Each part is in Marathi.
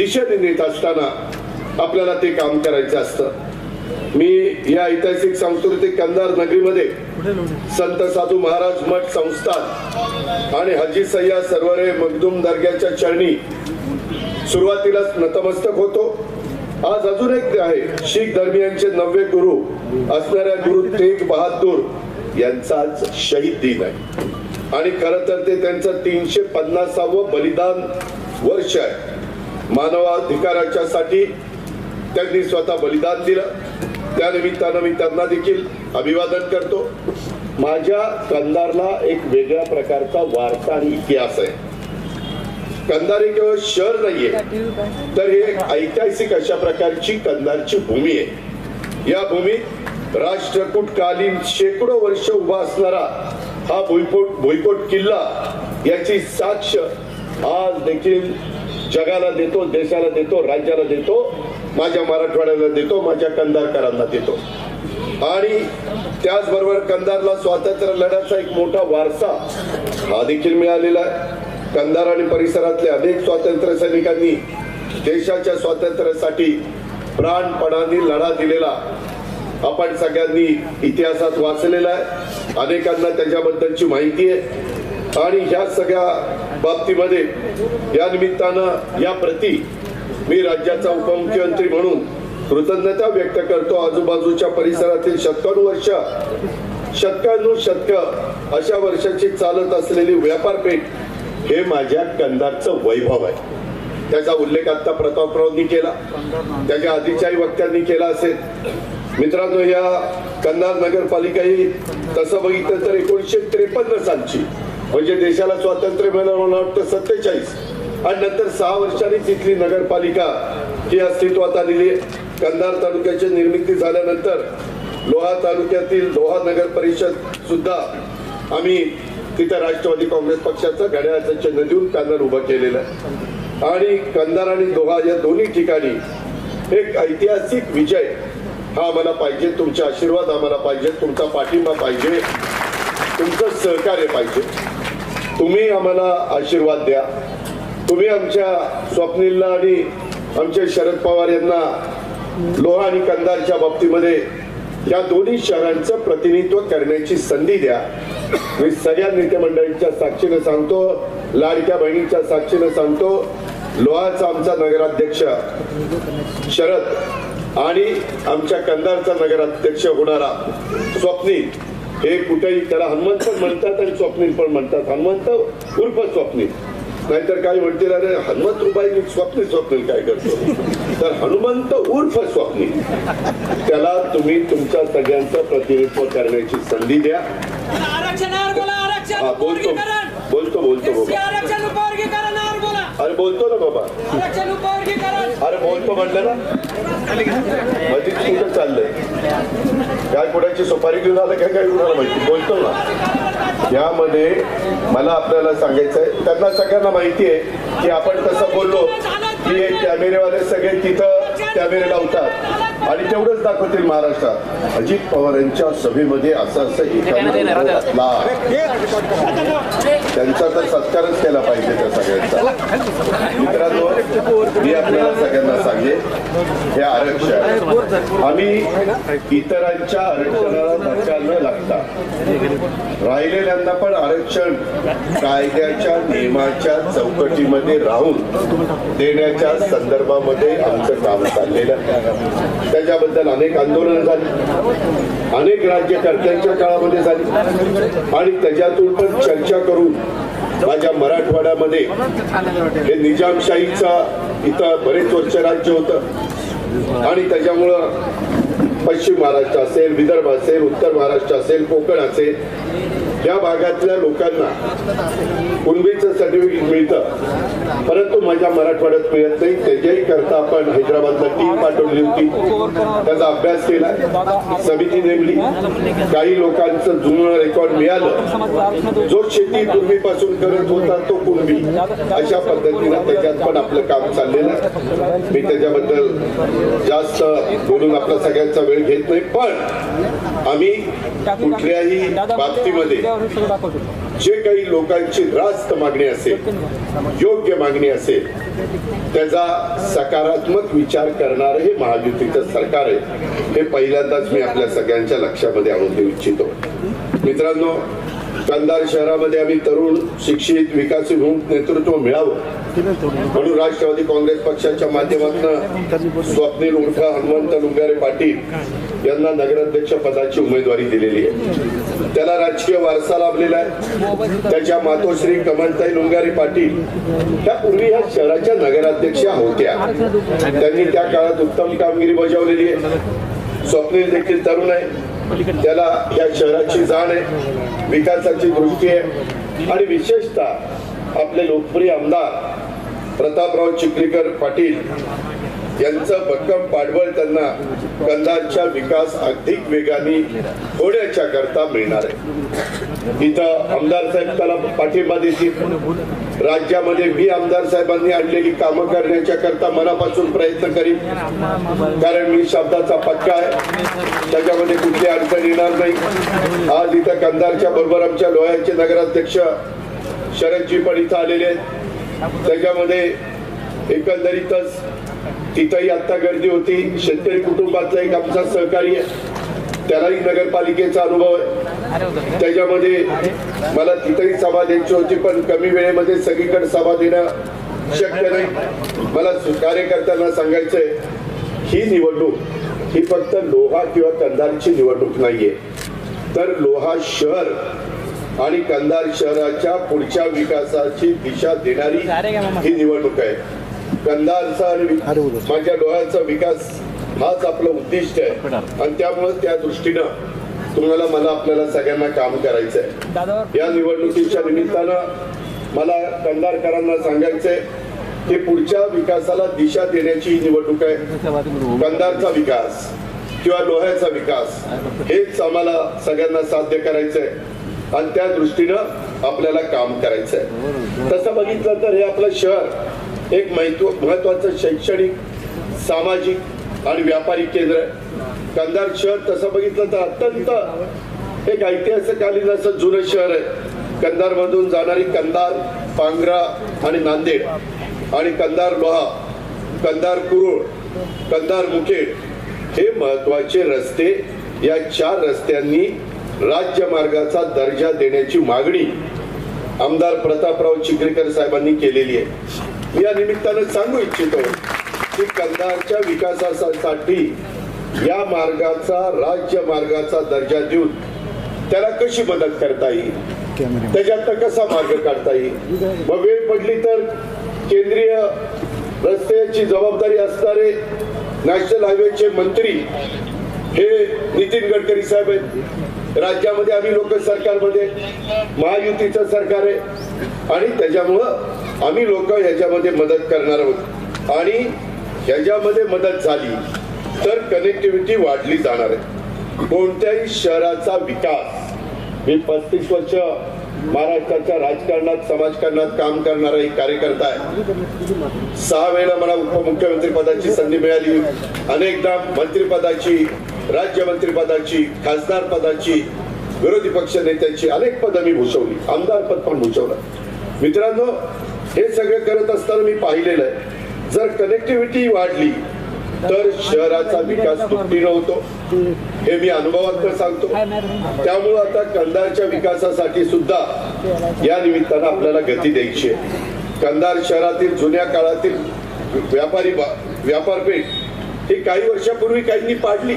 दिशेने नेत असताना आपल्याला ते काम करायचं असतं. मी या ऐतिहासिक सांस्कृतिक कंधार नगरीमध्ये संत साधू महाराज मठ संस्थान आणि हजी सय्या सरवरे मखदूम दर्ग्याच्या चरणी सुरुवातीलाच नतमस्तक होतो. आज अजून एक आहे शीख धर्मियांचे नववे गुरु असणाऱ्या गुरु तेग बहादूर यांचा आज शहीद दिन आहे. आणि खर तर ते त्यांचं तीनशे पन्नासावं बलिदान वर्ष आहे. मानवाधिकाराच्या साठी त्यांनी स्वतः बलिदान दिलं. त्या निमित्तानं मी त्यांना देखील अभिवादन करतो. माझ्या कंदारला एक वेगळ्या प्रकारचा वारसा आणि इतिहास आहे. कंदार हे केवळ शहर नाहीये तर हे एक ऐतिहासिक अशा प्रकारची कंदारची भूमी आहे. या भूमीत राष्ट्रकूटकालीन शेकडो वर्ष उभा असणारा हा भुईकोट भुईकोट किल्ला याची साक्ष आज देखील जगाला देतो देशाला देतो राज्याला देतो माझ्या मराठवाड्याला देतो माझ्या कंदारकरांना देतो. आणि त्याचबरोबर कंदारला स्वातंत्र्य लढ्याचा एक मोठा वारसा हा देखील मिळालेला आहे. कंदार आणि परिसरातले अनेक स्वातंत्र्य सैनिकांनी देशाच्या स्वातंत्र्यासाठी प्राणपणाने लढा दिलेला आपण सगळ्यांनी इतिहासात वाचलेला आहे. अनेकांना त्याच्याबद्दलची माहिती आहे. आणि ह्या सगळ्या बाबतीमध्ये या निमित्तानं या प्रती मी राज्याचा उपमुख्यमंत्री म्हणून कृतज्ञता व्यक्त करतो. आजूबाजूच्या परिसरातील शतकानुवर्ष शतकानुशतक अशा वर्षाची चालत असलेली व्यापारपेठ हे माझ्या कंधारचं वैभव आहे. त्याचा उल्लेख आता प्रतापरावनी केला. त्याच्या आधीच्याही वक्त्यांनी केला असेल. मित्रांनो या कंधार नगरपालिका ही तसं बघितलं तर एकोणीसशे त्रेपन्न सालची म्हणजे देशाला स्वातंत्र्य मिळालं मला वाटतं सत्तेचाळीस. आणि नंतर सहा वर्षांनी तिथली नगरपालिका ही अस्तित्वात आलेली आहे कंधार तालुक्याची निर्मिती झाल्यानंतर लोहा तालुक्यातील लोहा नगर परिषद सुद्धा आम्ही तिथे राष्ट्रवादी काँग्रेस पक्षाचं घड्याळाचं चिन्ह देऊन पॅनल उभं केलेलं आहे. आणि कंधार आणि दोहा या दोन्ही ठिकाणी एक ऐतिहासिक विजय हा आम्हाला पाहिजे तुमचे आशीर्वाद आम्हाला पाहिजे तुमचा पाठिंबा पाहिजे तुमचं सहकार्य पाहिजे. तुम्ही आम्हाला आशीर्वाद द्या. तुम्ही आमच्या स्वप्नीलला आणि आमचे शरद पवार यांना लोहा आणि कंधारच्या बाबतीमध्ये या दोन्ही शहरांचं प्रतिनिधित्व करण्याची संधी द्या. मी सगळ्या नेते मंडळींच्या सांगतो लाडक्या बहिणीच्या साक्षीनं सांगतो लोहाचा आमचा नगराध्यक्ष शरद आणि आमच्या कंधारचा नगराध्यक्ष होणारा स्वप्नील. हे कुठेही त्याला हनुमंत म्हणतात आणि स्वप्नील पण म्हणतात. हनुमंत उर्फ स्वप्नील. नाहीतर काही म्हणतील अरे हनुमंत रुबाई स्वप्नील स्वप्नील काय करतो? तर हनुमंत उर्फ स्वप्नील. त्याला तुम्ही तुमच्या सगळ्यांचं प्रतिनिधित्व करण्याची संधी द्या. बोलतो. बोलतो बोलतो अरे बोलतो ना बाबा. अरे बोलतो म्हटलं ना. म्हणजे मधीच कुठं चाललंय. काय कुणाची सुपारी घेऊन आलं काय काय घेऊन आलं माहिती? बोलतो ना. यामध्ये मला आपल्याला सांगायचं आहे त्यांना सगळ्यांना माहिती आहे की आपण तसं बोललो की कॅमेरेवाले सगळे तिथं कॅमेरे लावतात आणि तेवढंच दाखवतील महाराष्ट्रात. अजित पवार यांच्या सभेमध्ये असं असं त्यांचा तर सत्कारच केला पाहिजे त्या सगळ्यांचा. मित्रांनो मी आपल्याला सगळ्यांना सांगेन हे आरक्षण आम्ही इतरांच्या आरक्षणाला धक्का न लागता राहिलेल्यांना पण आरक्षण कायद्याच्या नियमाच्या चौकटीमध्ये राहून देण्याच्या संदर्भामध्ये आमचं काम चाललेलं आहे. त्याच्याबद्दल अनेक आंदोलनं झाली. अनेक राज्यकर्त्यांच्या काळामध्ये झाली. आणि त्याच्यातून पण चर्चा करून माझ्या मराठवाड्यामध्ये हे निजामशाहीचा इथं बरेच वर्ष राज्य होतं. आणि त्याच्यामुळं पश्चिम महाराष्ट्र असेल विदर्भ असेल उत्तर महाराष्ट्र असेल कोकण असेल या भागातल्या लोकांना कुणबीचं सर्टिफिकेट मिळतं. परंतु माझ्या मराठवाड्यात मिळत नाही. त्याच्याही करता आपण हैदराबादला टीम पाठवली होती. त्याचा अभ्यास केला. समिती नेमली. काही लोकांचं जुनं रेकॉर्ड मिळालं. जो शेती कुणबीपासून करत होता तो कुणबी. अशा पद्धतीनं त्याच्यात पण आपलं काम चाललेलं आहे. मी त्याच्याबद्दल जास्त बोलून आपला सगळ्यांचा वेळ घेत नाही. पण आम्ही कुठल्याही बाबतीमध्ये जे काही लोकांची रास्त मागणी असेल योग्य मागणी असेल त्याचा सकारात्मक विचार करणारे हे महायुतीचं सरकार आहे. हे पहिल्यांदाच मी आपल्या सगळ्यांच्या लक्षामध्ये आणून देऊ इच्छितो. मित्रांनो कंधार शहरामध्ये आम्ही तरुण शिक्षित विकासभिमुख नेतृत्व मिळावं. म्हणून राष्ट्रवादी काँग्रेस पक्षाच्या माध्यमातून स्वप्नील उर्फ हनुमंत लुंगारे पाटील यांना नगराध्यक्ष पदाची उमेदवारी दिलेली आहे. त्याला राजकीय वारसा लाभलेला आहे. त्याच्या मातोश्री कमलताई लोंगारी पाटील त्या पूर्वी ह्या शहराच्या नगराध्यक्षा होत्या. त्यांनी त्या काळात उत्तम कामगिरी बजावलेली आहे. स्वप्नील देखील तरुण आहे. त्याला या शहराची जाण आहे. विकासाची दृष्टी आहे. आणि विशेषतः आपले लोकप्रिय आमदार प्रतापराव चिखलीकर पाटील यांचं भक्कम पाठबळ त्यांना कंदाच्या विकास अधिक वेगाने होण्याच्या करता मिळणार आहे. इथं आमदार साहेब त्याला पाठिंबा देतील. राज्यामध्ये मी आमदार साहेबांनी आणलेली कामं करण्याच्या करता मनापासून प्रयत्न करीन. कारण मी शब्दाचा पक्का आहे. त्याच्यामध्ये कुठली अडचण येणार नाही. आज इथं कंदारच्या बरोबर आमच्या लोह्यांचे नगराध्यक्ष शरदजी पण इथं आलेले आहेत. त्याच्यामध्ये एकंदरीतच तिथंही आता गर्दी होती. शेतकरी कुटुंबातला एक आमचा सहकारी आहे. त्यालाही नगरपालिकेचा अनुभव आहे. त्याच्यामध्ये मला तिथंही सभा द्यायची होती पण कमी वेळेमध्ये सगळीकडे सभा देणं शक्य नाही. मला कार्यकर्त्यांना सांगायचंय ही निवडणूक ही फक्त लोहा किंवा कंधारची निवडणूक नाहीये. तर लोहा शहर आणि कंधार शहराच्या पुढच्या विकासाची दिशा देणारी ही निवडणूक आहे. कंधारचा आणि माझ्या लोह्याचा विकास हाच आपलं उद्दिष्ट आहे. आणि त्यामुळे त्या दृष्टीनं तुम्हाला मला आपल्याला सगळ्यांना काम करायचं आहे या निवडणुकीच्या निमित्तानं मला कंधारकरांना सांगायचंय की पुढच्या विकासाला दिशा देण्याची ही निवडणूक आहे. कंधारचा विकास किंवा लोह्याचा विकास हेच आम्हाला सगळ्यांना साध्य करायचंय. आणि त्या दृष्टीनं आपल्याला काम करायचंय. तसं बघितलं तर हे आपलं शहर एक महत्त्व महत्वाचं शैक्षणिक सामाजिक आणि व्यापारी केंद्र आहे. कंधार शहर तसं बघितलं तर अत्यंत एक ऐतिहासिककालीन असं जुनं शहर आहे. कंधार मधून जाणारी कंधार पांगरा आणि नांदेड आणि कंधार लोहा कंधार कुरुळ कंधार मुखेड हे महत्त्वाचे रस्ते या चार रस्त्यांनी राज्य मार्गाचा दर्जा देण्याची मागणी आमदार प्रतापराव चिखलीकर साहेबांनी केलेली आहे. मी या निमित्तानं सांगू इच्छितो की कंधारच्या विकासासाठी या मार्गाचा राज्य मार्गाचा दर्जा देऊन त्याला कशी मदत करता येईल? त्याच्यात कसा मार्ग काढता येईल? मग वेळ पडली तर केंद्रीय रस्त्याची जबाबदारी असणारे नॅशनल हायवेचे मंत्री हे नितीन गडकरी साहेब आहेत. राज्यामध्ये आम्ही लोक सरकारमध्ये महायुतीचं सरकार आहे. आणि त्याच्यामुळं आम्ही लोक ह्याच्यामध्ये मदत करणार आहोत. आणि ह्याच्यामध्ये मदत झाली तर कनेक्टिव्हिटी वाढली जाणार आहे. कोणत्याही शहराचा विकास मी पस्तीस वर्ष महाराष्ट्राच्या राजकारणात समाजकारणात काम करणारा एक कार्यकर्ता आहे. सहा वेळेला मला उपमुख्यमंत्री पदाची संधी मिळाली. अनेकदा मंत्रिपदाची राज्यमंत्री पदाची खासदार पदाची विरोधी पक्ष नेत्याची अनेक पदं मी भूषवली. आमदार पद पण भूषवलं. मित्रांनो हे सगळं करत असताना मी पाहिलेलं आहे जर कनेक्टिव्हिटी वाढली तर शहराचा विकास दुपटीनं होतो. हे मी अनुभवात सांगतो. त्यामुळं आता कंधारच्या विकासासाठी सुद्धा या निमित्तानं आपल्याला गती द्यायची आहे. कंधार शहरातील जुन्या काळातील व्यापारी व्यापारपेठ ही काही वर्षापूर्वी काहींनी पाडली.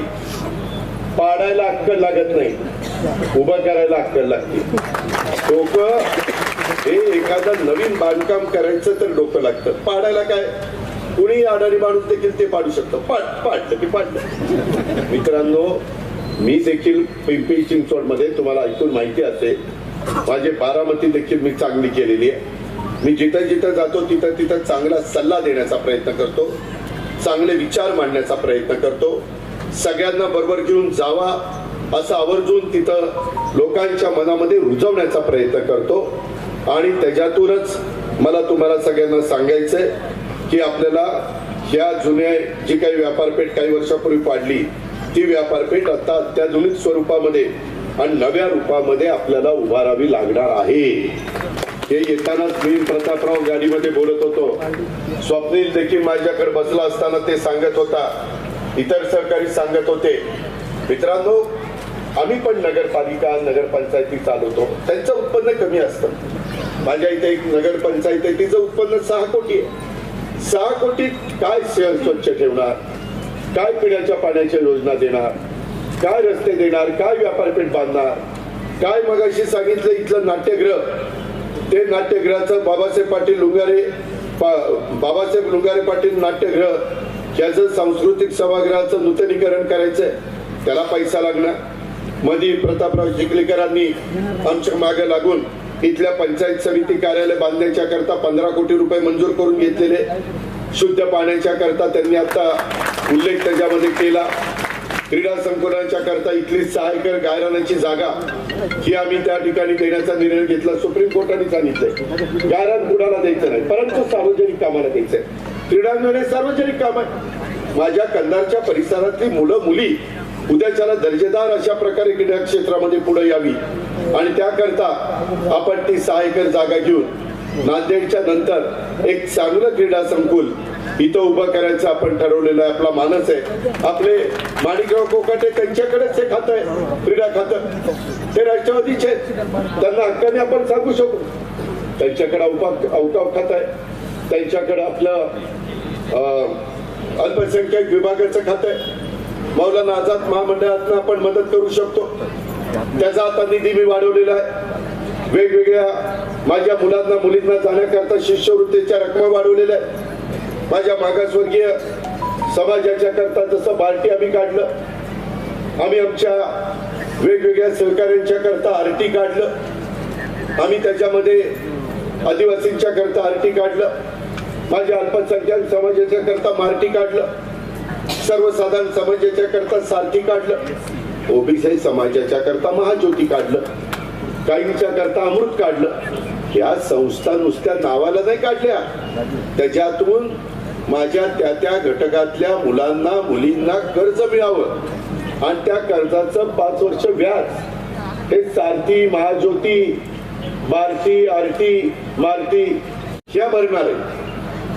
पाडायला अक्कल लागत नाही. उभं करायला अक्कल लागते. लोक हे एखादं नवीन बांधकाम करायचं तर डोकं लागतं. पाडायला काय? कुणी अडाणी माणूस देखील ते पाडू शकतं. पाड पाडलं की पाडलं मित्रांनो मी देखील पिंपरी चिंचवडमध्ये तुम्हाला ऐकून माहिती असेल माझे बारामती देखील मी चांगली केलेली आहे. मी जिथं जिथं जातो तिथं तिथं चांगला सल्ला देण्याचा प्रयत्न करतो. चांगले विचार मांडण्याचा प्रयत्न करतो. सगळ्यांना बरोबर घेऊन जावा असं आवर्जून तिथं लोकांच्या मनामध्ये रुजवण्याचा प्रयत्न करतो. आणि त्याच्यातूनच मला तुम्हाला सगळ्यांना सांगायचंय की आपल्याला ह्या जुन्या जी काही व्यापारपेठ काही वर्षापूर्वी पाडली ती व्यापारपेठ आता अत्याधुनिक स्वरूपामध्ये आणि नव्या रूपामध्ये आपल्याला उभारावी लागणार आहे. हे येतानाच मी प्रतापराव गाडीमध्ये बोलत होतो. स्वप्नील देखील माझ्याकडे बसला असताना ते सांगत होता इतर सहकारी सांगत होते. मित्रांनो आम्ही पण नगरपालिका नगरपंचायती चालवतो. त्यांचं उत्पन्न कमी असतं. माझ्या इथे एक नगरपंचायत आहे तिचं उत्पन्न सहा कोटी आहे. सहा कोटी काय शहर स्वच्छ ठेवणार? काय पिण्याच्या पाण्याच्या योजना देणार? काय रस्ते देणार? काय व्यापारपेठ बांधणार? काय मगाशी सांगितलं इथलं नाट्यगृह ते नाट्यगृहाचं बाबासाहेब पाटील लुंगारे पा- बाबासाहेब लुंगारे पाटील नाट्यगृह ज्याचं सांस्कृतिक सभागृहाचं नूतनीकरण करायचंय त्याला पैसा लागणार. मधी प्रतापराव चिखलीकरांनी आमच्या मागे लागून इथल्या पंचायत समिती कार्यालय बांधण्याच्या करता पंधरा कोटी रुपये मंजूर करून घेतलेले. शुद्ध पाण्याच्या करता त्यांनी आता उल्लेख त्याच्यामध्ये केला. क्रीडा संकुलाच्या करता इथली सहायकर गायरानाची जागा ही आम्ही त्या ठिकाणी देण्याचा निर्णय घेतला. सुप्रीम कोर्टाने सांगितलंय. गायरान कुणाला द्यायचं नाही परंतु सार्वजनिक कामाला द्यायचंय. क्रीडांगण हे सार्वजनिक काम आहे. माझ्या कंधारच्या परिसरातली मुलं मुली उद्याच्याला दर्जेदार अशा प्रकारे क्रीडा क्षेत्रामध्ये पुढे यावी. आणि त्याकरता आपण ती सहा एकर जागा घेऊन नांदेडच्या नंतर एक चांगलं क्रीडा संकुल इथं उभं करायचं आपण ठरवलेलं आहे. आपला मानस आहे. आपले माणिकराव कोकाटे त्यांच्याकडेच हे खातं आहे. क्रीडा खातं. ते राष्ट्रवादीचे त्यांना हक्काने आपण सांगू शकू. त्यांच्याकडे अवकाव खात आहे. त्यांच्याकडे आपलं अल्पसंख्याक विभागाचं खातं आहे. मौलाना आझाद महामंडळातनं आपण मदत करू शकतो. त्याचा आता निधी मी वाढवलेला आहे. वेगवेगळ्या माझ्या मुलांना मुलींना जाण्याकरता शिष्यवृत्तीच्या रकमा वाढवलेल्या आहेत. माझ्या मागासवर्गीय समाजाच्या करता जसं बार्टी आम्ही काढलं आम्ही आमच्या वेगवेगळ्या सहकार्यांच्या करता आरटी काढलं आम्ही त्याच्यामध्ये आदिवासींच्या करता आरटी काढलं. माझ्या अल्पसंख्याक समाजाच्या करता मार्टी काढलं. सर्वसाधारण समाजाच्या करता सारथी काढलं. ओबीसी समाजाच्या करता महाज्योती काढलं. काहींच्या करता अमृत काढलं. या संस्था नुसत्या नावाला नाही काढल्या. त्याच्यातून माझ्या त्या त्या घटकातल्या मुलांना मुलींना कर्ज मिळावं. आणि त्या कर्जाचं पाच वर्ष व्याज. हे सारथी महाज्योती भारती आरती मारती ह्या भरणार आहे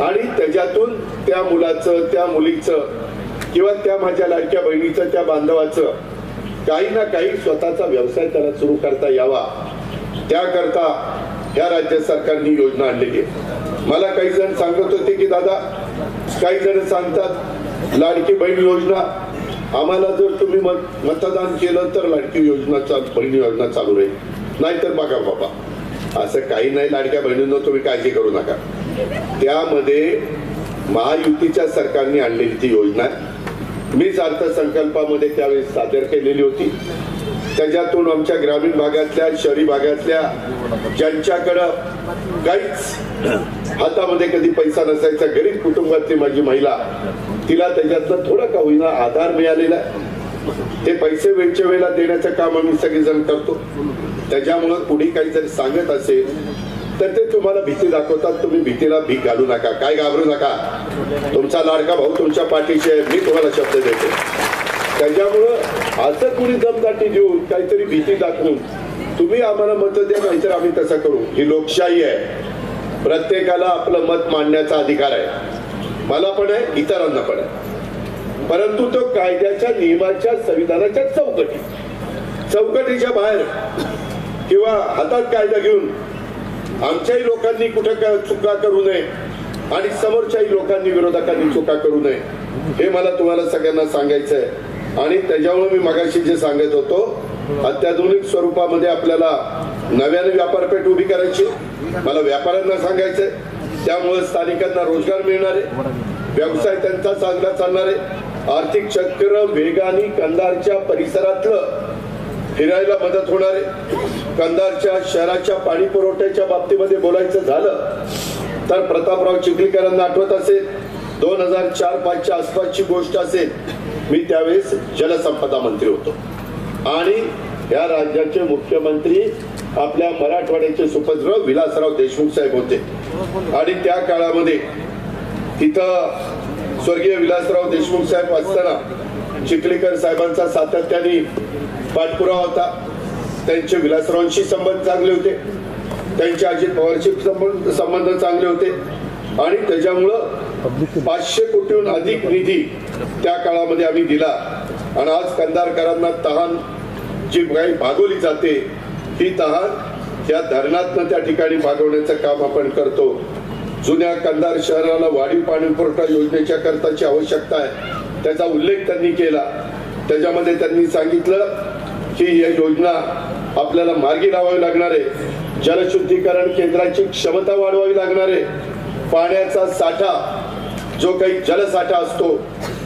आणि त्याच्यातून त्या मुलाचं त्या मुलीचं किंवा त्या माझ्या लाडक्या बहिणीचं त्या बांधवाचं काही ना काही स्वतःचा व्यवसाय त्याला सुरू करता यावा. त्याकरता या राज्य सरकारने योजना आणलेली आहे. मला काही जण सांगत होते की दादा काही जण सांगतात लाडकी बहीण योजना आम्हाला जर तुम्ही मत मतदान केलं तर लाडकी योजना बहीण योजना चालू राहील. नाहीतर बघा बाबा असं काही नाही लाडक्या बहिणींना तुम्ही काळजी करू नका. त्यामध्ये महायुतीच्या सरकारने आणलेली ती योजना मीच अर्थसंकल्पामध्ये त्यावेळेस सादर केलेली होती. त्याच्यातून आमच्या ग्रामीण भागातल्या शहरी भागातल्या ज्यांच्याकडं काहीच हातामध्ये कधी पैसा नसायचा गरीब कुटुंबातली माझी महिला तिला त्याच्यातनं थोडं का होईना आधार मिळालेला ते पैसे वेळच्या वेळेला देण्याचं काम आम्ही सगळेजण करतो. त्याच्यामुळं कुणी काहीतरी सांगत असेल तर ते तुम्हाला भीती दाखवतात. तुम्ही भीतीला भीक घालू नका. काय घाबरू नका. तुमचा लाडका भाऊ तुमच्या पाठीशी आहे. मी तुम्हाला शब्द देतो. त्याच्यामुळं असं कुणी दमदाटी देऊन काहीतरी भीती दाखवून तुम्ही आम्हाला मत द्या नाहीतर आम्ही तसं करू. ही लोकशाही आहे. प्रत्येकाला आपलं मत मांडण्याचा अधिकार आहे. मला पण आहे इतरांना पण आहे. परंतु तो कायद्याच्या नियमाच्या संविधानाच्या चौकटी. चौकटीच्या बाहेर किंवा हातात कायदा घेऊन आमच्याही लोकांनी कुठे चुका करू नये आणि समोरच्याही लोकांनी विरोधकांनी चुका करू नये हे मला तुम्हाला सगळ्यांना सांगायचं आहे आणि त्याच्यामुळे मी मगाशी जे सांगत होतो अत्याधुनिक स्वरूपामध्ये आपल्याला नव्याने व्यापारपेठ उभी करायची मला व्यापाऱ्यांना सांगायचंय. त्यामुळे स्थानिकांना रोजगार मिळणार आहे व्यवसाय त्यांचा चांगला चालणार आहे आर्थिक चक्र वेगाने कंधारच्या परिसरातलं फिरायला मदत होणार आहे कंधारच्या शहराच्या पाणी पुरवठ्याच्या बाबतीमध्ये बोलायचं झालं तर प्रतापराव चिखलीकरांना आठवत असेल दोन हजार चार पाचच्या आसपासची गोष्ट असेल मी त्यावेळेस जलसंपदा मंत्री होतो. आणि या राज्याचे मुख्यमंत्री आपल्या मराठवाड्याचे सुपुत्र विलासराव देशमुख साहेब होते. आणि त्या काळामध्ये तिथं स्वर्गीय विलासराव देशमुख साहेब असताना चिखलीकर साहेबांचा सातत्याने पाठपुरावा होता. त्यांचे विलासरावांशी संबंध चांगले होते. त्यांच्या अजित पवारशी संबंध संबंध चांगले होते. आणि त्याच्यामुळं पाचशे कोटीहून अधिक निधी त्या काळामध्ये आम्ही दिला. आणि आज कंधारकरांना तहान जी काही भागवली जाते ही तहान या धरणातनं त्या ठिकाणी भागवण्याचं काम आपण करतो. जुन्या कंधार शहराला वाढीव पाणी पुरवठा योजनेच्या करताची आवश्यकता आहे. त्याचा उल्लेख त्यांनी केला. त्याच्यामध्ये त्यांनी सांगितलं की ही योजना आपल्याला मार्गी लावावी लागणार आहे जलशुद्धीकरण केंद्राची क्षमता वाढवावी लागणार आहे पाण्याचा साठा जो काही जलसाठा असतो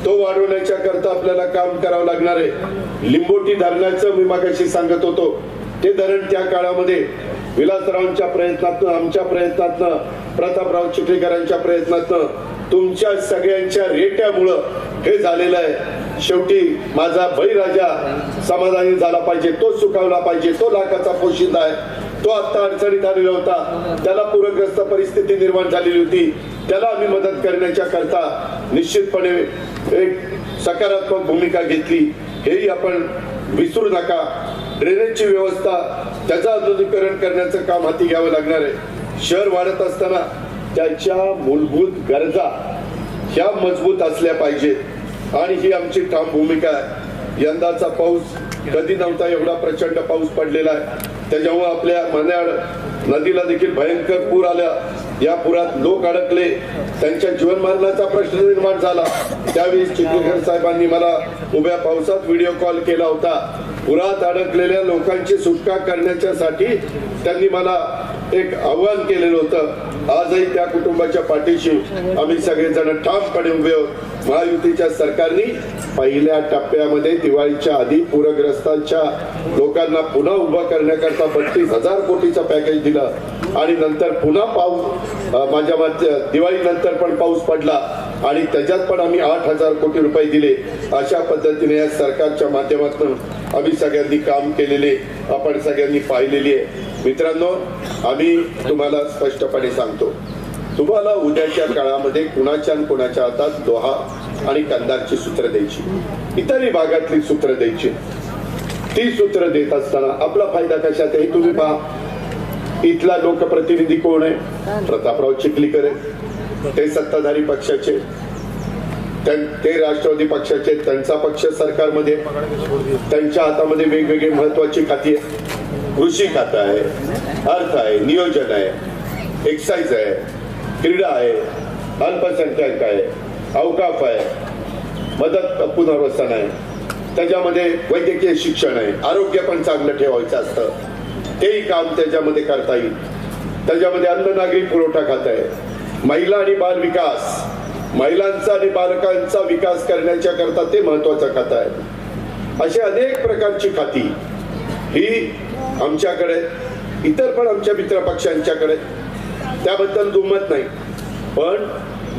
तो वाढवण्याच्या करता आपल्याला काम करावं लागणार. आहे लिंबोटी धरणाचं मी मागाशी सांगत होतो. ते धरण त्या काळामध्ये विलासरावांच्या प्रयत्नातनं आमच्या प्रयत्नातनं प्रतापराव चिखलीकरांच्या प्रयत्नातनं तुमच्या सगळ्यांच्या रेट्यामुळं हे झालेलं आहे. शेवटी माझा बळीराजा समाधानी झाला पाहिजे तो सुखावला पाहिजे तो लाखाचा पोशिंदा आहे. तो आता अडचणीत आलेला होता. त्याला पूरग्रस्त परिस्थिती निर्माण झालेली होती. त्याला आम्ही मदत करण्याच्या करता निश्चितपणे एक सकारात्मक भूमिका घेतली. हेही आपण विसरू नका. ड्रेनेजची व्यवस्था त्याचं आधुनिकरण करण्याचं काम हाती घ्यावं लागणार आहे. शहर वाढत असताना त्याच्या मूलभूत गरजा ह्या मजबूत असल्या पाहिजेत. आणि ही आमची ठाम भूमिका आहे. यंदाचा पाऊस कधी नव्हता एवढा प्रचंड पाऊस पडलेला आहे. त्याच्यामुळे आपल्या मन्याड नदीला देखील भयंकर पूर आला या पुरात लोक अडकले. त्यांच्या जीवनमरणाचा प्रश्न निर्माण झाला. त्यावेळी चिखलीकर साहेबांनी मला उभ्या पावसात व्हिडिओ कॉल केला होता. पुरात अडकलेल्या लोकांची सुटका करण्याच्यासाठी त्यांनी मला एक आव्हान केलेलं होतं. आजही त्या कुटुंबाच्या पाठीशी आम्ही सगळेजण ठामपणे उभे आहोत. महायुतीच्या सरकारने पहिल्या टप्प्यामध्ये दिवाळीच्या आधी पूरग्रस्तांच्या लोकांना पुन्हा उभं करण्याकरता बत्तीस हजार कोटीचं पॅकेज दिलं. आणि नंतर पुन्हा पाऊस माझ्या मते दिवाळी नंतर पण पाऊस पडला. आणि त्याच्यात पण आम्ही आठ हजार कोटी रुपये दिले. अशा पद्धतीने या सरकारच्या माध्यमातून आम्ही सगळ्यांनी काम केलेले आपण सगळ्यांनी पाहिलेली आहे. मित्रांनो आम्ही तुम्हाला स्पष्टपणे सांगतो तुम्हाला उद्याच्या काळामध्ये कुणाच्या कुणाच्या हातात दोहा आणि कंदारची सूत्र द्यायची. इतरही भागातली सूत्र द्यायची. ती सूत्र देत असताना आपला फायदा कशात आहे तुम्ही पहा. इथला लोकप्रतिनिधी कोण आहे? प्रतापराव चिखलीकर आहे. ते सत्ताधारी पक्षाचे. ते राष्ट्रवादी पक्षाचे त्यांचा पक्ष सरकारमध्ये त्यांच्या हातामध्ये वेगवेगळी महत्वाची खाती आहे कृषी खातं आहे अर्थ आहे नियोजन आहे एक्साईज आहे क्रीडा आहे अल्पसंख्याक आहे अवकाफ आहे मदत पुनर्वसन आहे. त्याच्यामध्ये वैद्यकीय शिक्षण आहे आरोग्य पण चांगलं ठेवायचं असतं. तेही काम त्याच्यामध्ये करता येईल. त्याच्यामध्ये अन्न नागरी पुरवठा खात आहे. महिला आणि बाल विकास महिलांचा आणि बालकांचा विकास करण्याच्या करता ते महत्वाचं खातं आहे अशी अनेक प्रकारची खाती ही आमच्याकडे इतर पण आमच्या मित्र पक्षांच्याकडे त्याबद्दल दुमत नाही. पण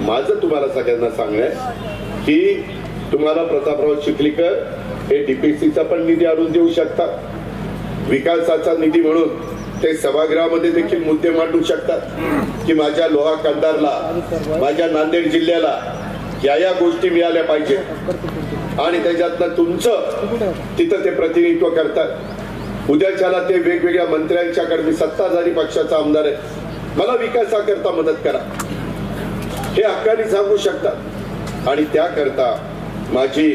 माझं तुम्हाला सगळ्यांना सांगणं आहे की तुम्हाला प्रतापराव चिखलीकर हे डीपीसीचा पण निधी आणून देऊ शकतात. विकासाचा निधी म्हणून. ते सभागृहामध्ये देखील मुद्दे मांडू शकतात की माझ्या लोहा कंदारला माझ्या नांदेड जिल्ह्याला या या गोष्टी मिळाल्या पाहिजे आणि त्याच्यातनं तुमचं तिथं ते प्रतिनिधित्व करतात. उद्याच्याला ते वेगवेगळ्या मंत्र्यांच्याकडे मी सत्ताधारी पक्षाचा आमदार आहे. मला विकासाकरता मदत करा. हे हक्काने सांगू शकतात आणि त्याकरता माझी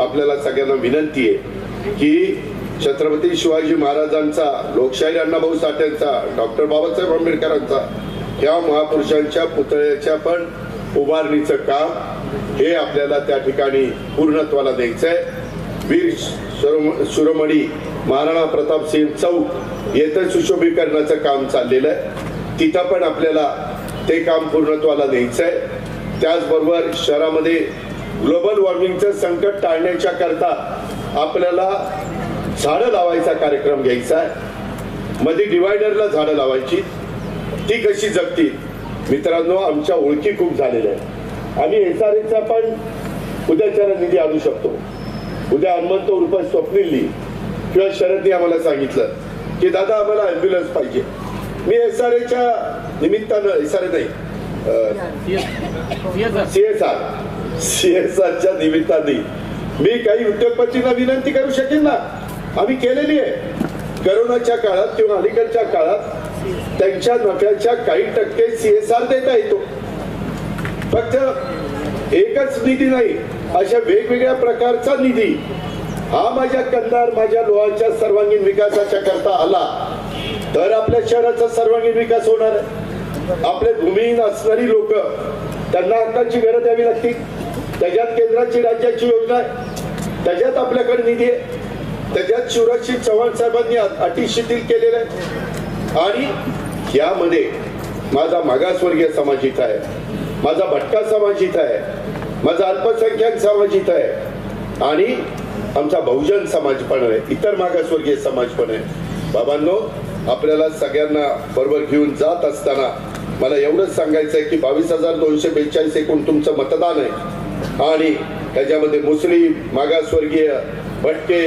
आपल्याला सगळ्यांना विनंती आहे की छत्रपती शिवाजी महाराजांचा लोकशाही अण्णाभाऊ साठ्यांचा डॉक्टर बाबासाहेब आंबेडकरांचा या महापुरुषांच्या पुतळ्याच्या पण उभारणीचं काम हे आपल्याला त्या ठिकाणी पूर्णत्वाला द्यायचंय. वीर शिरोम- शिरोमणी महाराणा प्रताप सिंग चौक येथे सुशोभीकरणाचं काम चाललेलं आहे. तिथं पण आपल्याला ते काम पूर्णत्वाला द्यायचं आहे त्याचबरोबर शहरामध्ये ग्लोबल वॉर्मिंगचं संकट टाळण्याच्या करता आपल्याला झाडं लावायचा कार्यक्रम घ्यायचा आहे. मध्ये डिवायडरला झाडं लावायची. ती कशी जगतील? मित्रांनो आमच्या ओळखी खूप झालेल्या आहेत. आम्ही एस आर एचा पण उद्याच्याला निधी आणू शकतो. उद्या हनुमंत उर्फ स्वप्नीलनी किंवा शरदने आम्हाला सांगितलं की दादा आम्हाला अँब्युलन्स पाहिजे. मी एस आर एच्या निमित्तानं एस आर ए नाही सीएसआर सीएसआरच्या निमित्ताने मी काही उद्योगपतींना विनंती करू शकेन ना? आम्ही केलेली आहे. करोनाच्या काळात किंवा अलीकडच्या काळात त्यांच्या नफ्याच्या काही टक्के सीएसआर देता येतो. फक्त एकच निधी नाही अशा वेगवेगळ्या प्रकारचा निधी हा माझ्या कंदार माझ्या लोहाच्या सर्वांगीण विकासाच्या करता आला. तर आपल्या शहराचा सर्वांगीण विकास होणार आपले भूमिहीन असणारी लोक त्यांना हक्काची घरं द्यावी लागतील त्याच्यात केंद्राची राज्याची योजना आहे. त्याच्यात आपल्याकडे निधी आहे. त्याच्यात शिवराजसिंग चव्हाण साहेबांनी अटी शिथिल केलेलं आहे आणि यामध्ये माझा मागासवर्गीय समाज इथं आहे माझा भटका समाज इथं आहे माझा अल्पसंख्याक समाज इथं आहे आणि आमचा बहुजन समाज पण आहे इतर मागासवर्गीय समाज पण आहे. बाबांनो आपल्याला सगळ्यांना बरोबर घेऊन जात असताना मला एवढंच सांगायचं आहे की बावीस हजार दोनशे बेचाळीस एकूण तुमचं मतदान आहे. आणि त्याच्यामध्ये मुस्लिम मागासवर्गीय भटके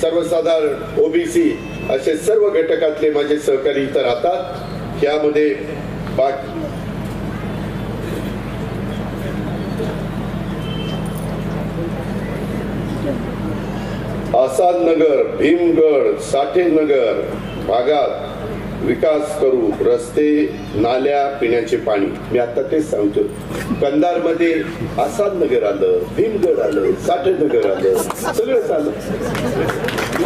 सर्वसाधारण ओबीसी असे सर्व घटकातले माझे सहकारी इथं राहतात. यामध्ये आसाद नगर भीमगड साठे नगर भागात विकास करू रस्ते नाल्या पिण्याचे पाणी. मी आता तेच सांगतो कंधारमध्ये आसाद नगर आलं भीमगड आलं साठे नगर आलं सगळंच आलं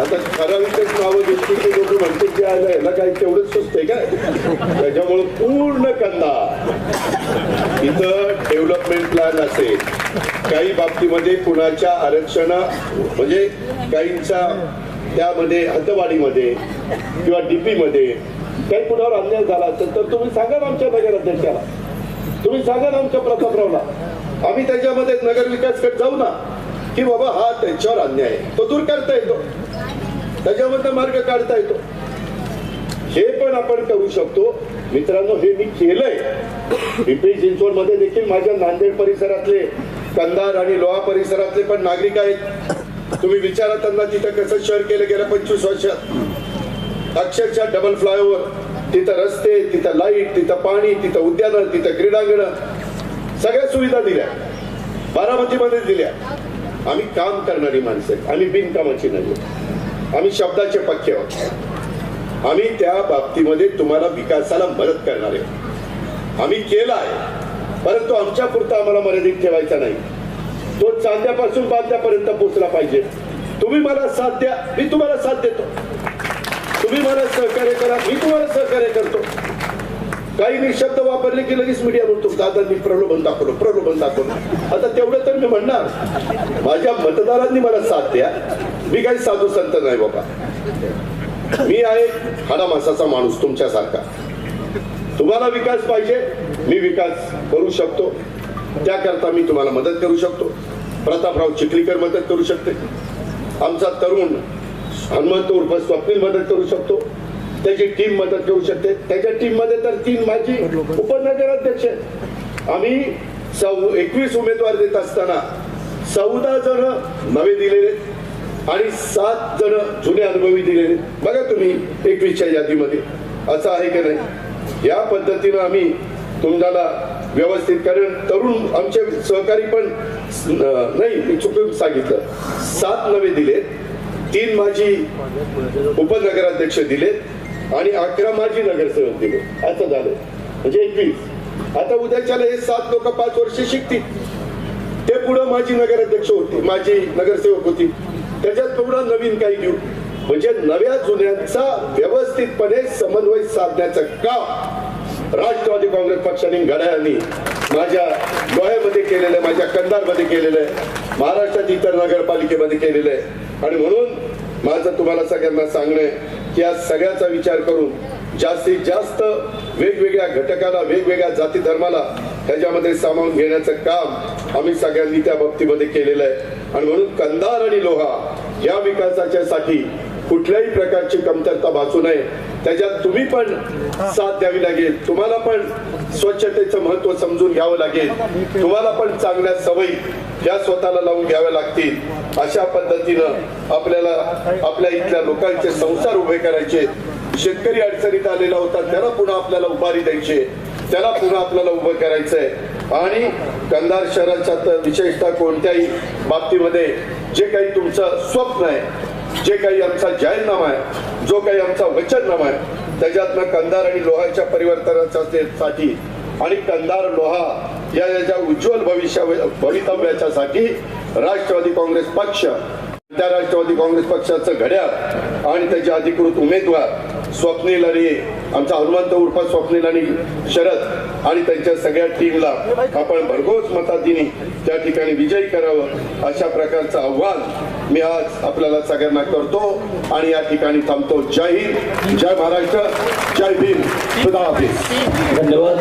आता ठराविकच नावं घेतली की लोक म्हणते की आलं याला काय तेवढंच सुचते काय? त्याच्यामुळे पूर्ण कंधार. इथं डेव्हलपमेंट प्लॅन असेल. काही बाबतीमध्ये कुणाच्या आरक्षण म्हणजे काहींच्या त्यामध्ये हतवाडीमध्ये किंवा डीपी मध्ये काही कुणावर अन्याय झाला असेल तर तुम्ही सांगा ना आमच्या नगराध्यक्षाला. तुम्ही सांगा आमच्या प्रतापरावला. आम्ही त्याच्यामध्ये नगर विकासकडे जाऊ ना की बाबा हा त्यांच्यावर अन्याय आहे. तो दूर करता येतो. त्याच्यामध्ये मार्ग काढता येतो. हे पण आपण करू शकतो. मित्रांनो हे मी केलंय. पिंपरी चिंचवडमध्ये देखील माझ्या नांदेड परिसरातले कंधार आणि लोहा परिसरातले पण नागरिक आहेत. तुम्ही विचारा त्यांना तिथं कसं शहर केलं गेलं पंचवीस वर्षात. अक्षरशः डबल फ्लायओव्हर तिथं रस्ते तिथं लाइट तिथं पाणी तिथं उद्यानं तिथं क्रीडांगण. सगळ्या सुविधा दिल्या. बारामतीमध्ये दिल्या. आम्ही काम करणारी माणसं आम्ही बिनकामाची नाही आम्ही शब्दाचे पक्के आहोत. आम्ही त्या बाबतीमध्ये तुम्हाला विकासाला मदत करणार आहे. आम्ही केला आहे. परंतु आमच्या पुरता आम्हाला मर्यादित ठेवायचा नाही. तो चांद्यापासून बांध्यापर्यंत पोहोचला पाहिजे. तुम्ही मला साथ द्या. मी तुम्हाला साथ देतो. तुम्ही मला सहकार्य करा मी तुम्हाला सहकार्य करतो. काही मी शब्द वापरले की लगेच मीडिया म्हणतो दादांनी प्रलोभन दाखवलं प्रलोभन दाखवलं. आता तेवढं तर मी म्हणणार. माझ्या मतदारांनी मला साथ द्या. मी काही साधू संत नाही बाबा. मी आहे हाडामासाचा माणूस तुमच्यासारखा. तुम्हाला विकास पाहिजे मी विकास करू शकतो. त्याकरता मी तुम्हाला मदत करू शकतो. प्रतापराव चिखलीकर मदत करू शकते. आमचा तरुण हनुमंत उर्फ स्वप्नील मदत करू शकतो. त्याची टीम मदत करू शकते. त्याच्या टीममध्ये तर तीन माझी उपनगराध्यक्ष आहेत. आम्ही सौ एकवीस उमेदवार देत असताना चौदा जण नवे दिलेले आणि सात जण जुने अनुभवी दिलेले. बघा तुम्ही एकवीसच्या यादीमध्ये. असं आहे की नाही? या पद्धतीनं आम्ही तुम्हाला व्यवस्थित कारण तरुण आमचे सहकारी पण नाही चुकून सांगितलं. सात नवे दिलेत. तीन माझी उपनगराध्यक्ष दिलेत आणि अकरा माजी नगरसेवक दिले असं झालं. म्हणजे एकवीस आता उद्याच्याला हे सात लोक पाच वर्ष शिकतील. ते पुढं माझी नगराध्यक्ष होती माझी नगरसेवक होती. त्याच्यात पुढं नवीन काही घेऊ. म्हणजे नव्या जुन्यांचा व्यवस्थितपणे समन्वय साधण्याचं काम राष्ट्रवादी काँग्रेस पक्षाने घड्याळांनी माझ्या डोळ्यामध्ये केलेलं आहे माझ्या कंधारमध्ये केलेलं आहे महाराष्ट्रात इतर नगरपालिकेमध्ये केलेलं आहे. आणि म्हणून माझं तुम्हाला सगळ्यांना सांगणं आहे की या सगळ्याचा विचार करून जास्तीत जास्त वेगवेगळ्या घटकाला वेगवेगळ्या जाती धर्माला ह्याच्यामध्ये सामावून घेण्याचं काम आम्ही सगळ्यांनी त्या बाबतीमध्ये केलेलं आहे. आणि म्हणून कंधार आणि लोहा या विकासाच्या साठी कुठल्याही प्रकारची कमतरता भासू नये. त्याच्यात तुम्ही पण साथ द्यावी लागेल. तुम्हाला पण स्वच्छतेचं महत्त्व समजून घ्यावं लागेल. तुम्हाला पण चांगल्या सवयी या स्वतःला लावून घ्याव्या लागतील. अशा पद्धतीनं आपल्याला आपल्या इथल्या लोकांचे संसार उभे करायचे. शेतकरी अडचणीत आलेला होता त्याला पुन्हा आपल्याला उभारी द्यायची. त्याला पुन्हा आपल्याला उभं करायचंय. आणि कंधार शहराच्या तर विशेषतः कोणत्याही बाबतीमध्ये जे काही तुमचं स्वप्न आहे जे काही आमचा जाहीरनामा आहे जो काही आमचा वचननामा आहे त्याच्यातनं कंधार आणि लोहाच्या परिवर्तनाच्या साठी आणि कंधार लोहा या याच्या उज्ज्वल भविष्या भवितव्याच्यासाठी राष्ट्रवादी काँग्रेस पक्ष त्या राष्ट्रवादी काँग्रेस पक्षाचं घड्याळ आणि त्याचे अधिकृत उमेदवार स्वप्नील आणि आमचा हनुमंत उर्फ स्वप्नील आणि शरद आणि त्यांच्या सगळ्या टीमला आपण भरघोस मताधिनी त्या ठिकाणी विजयी करावं अशा प्रकारचं आव्हान मी आज आपल्याला सगळ्यांना करतो आणि या ठिकाणी थांबतो. जय हिंद जय महाराष्ट्र जय भीम. खुदा हाफिज. धन्यवाद.